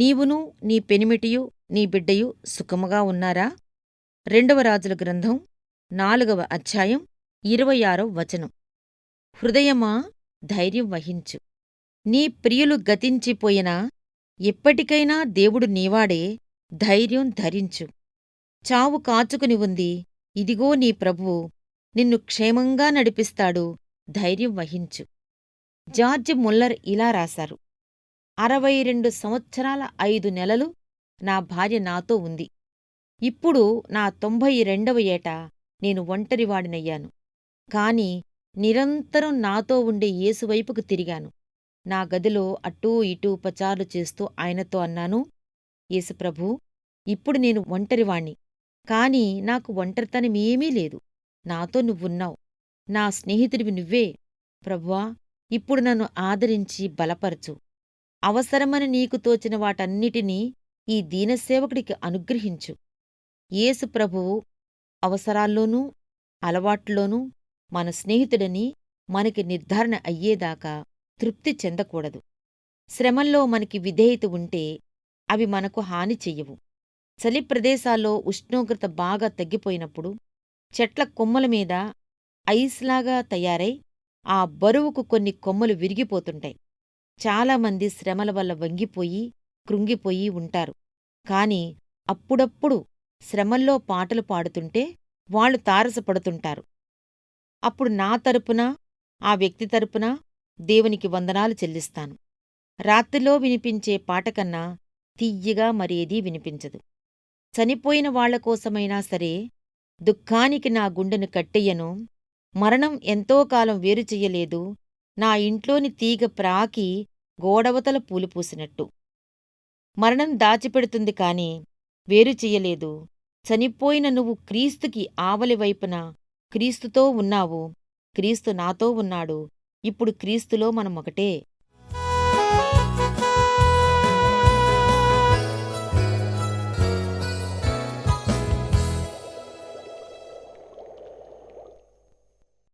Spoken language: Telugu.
నీ పెనిమిటియు నీ బిడ్డయు సుఖముగా ఉన్నారా? రెండవ రాజుల గ్రంథం నాలుగవ అధ్యాయం ఇరవై ఆరో వచనం. హృదయమా ధైర్యం వహించు. నీ ప్రియులు గతించిపోయినా ఎప్పటికైనా దేవుడు నీవాడే ధైర్యం ధరించు. చావు కాచుకుని ఉంది ఇదిగో నీ ప్రభువు నిన్ను క్షేమంగా నడిపిస్తాడు ధైర్యం వహించు. జార్జ్ ముల్లర్ ఇలా రాశారు. అరవై రెండు సంవత్సరాల ఐదు నెలలు నా భార్య నాతో ఉంది. ఇప్పుడు నా తొంభై రెండవ ఏట నేను ఒంటరివాడినయ్యాను కాని నిరంతరం నాతో ఉండే యేసువైపుకు తిరిగాను. నా గదిలో అటూ ఇటూ పచార్లు చేస్తూ ఆయనతో అన్నాను యేసుప్రభూ ఇప్పుడు నేను ఒంటరివాణ్ణి కాని నాకు ఒంటరితనమేమీ లేదు. నాతో నువ్వున్నావు. నా స్నేహితుడివి నువ్వే. ప్రభువా ఇప్పుడు నన్ను ఆదరించి బలపరచు. అవసరమని నీకు తోచిన వాటన్నిటినీ ఈ దీనసేవకుడికి అనుగ్రహించు. యేసు ప్రభువు అవసరాల్లోనూ అలవాట్లోనూ మన స్నేహితుడని మనకి నిర్ధారణ అయ్యేదాకా తృప్తి చెందకూడదు. శ్రమల్లో మనకి విధేయత ఉంటే అవి మనకు హాని చెయ్యవు. చలి ప్రదేశాల్లో ఉష్ణోగ్రత బాగా తగ్గిపోయినప్పుడు చెట్ల కొమ్మల మీద ఐస్లాగా తయారై ఆ బరువుకు కొన్ని కొమ్మలు విరిగిపోతుంటాయి. చాలామంది శ్రమల వల్ల వంగిపోయి కృంగిపోయి ఉంటారు. కాని అప్పుడప్పుడు శ్రమల్లో పాటలు పాడుతుంటే వాళ్ళు తారసపడుతుంటారు. అప్పుడు నా తరపున ఆ వ్యక్తి తరపున దేవునికి వందనాలు చెల్లిస్తాను. రాత్రిలో వినిపించే పాటకన్నా తియ్యగా మరేదీ వినిపించదు. చనిపోయిన వాళ్ళకోసమైనా సరే దుఃఖానికి నా గుండెను కట్టెయ్యను. మరణం ఎంతో కాలం వేరు చెయ్యలేదు. నా ఇంట్లోని తీగ ప్రాకి గోడవతల పూలు పూసినట్టు. మరణం దాచిపెడుతుంది కాని వేరు చెయ్యలేదు. చనిపోయిన నువ్వు క్రీస్తుకి ఆవలి వైపున క్రీస్తుతో ఉన్నావు. క్రీస్తు నాతో ఉన్నాడు. ఇప్పుడు క్రీస్తులో మనమొకటే.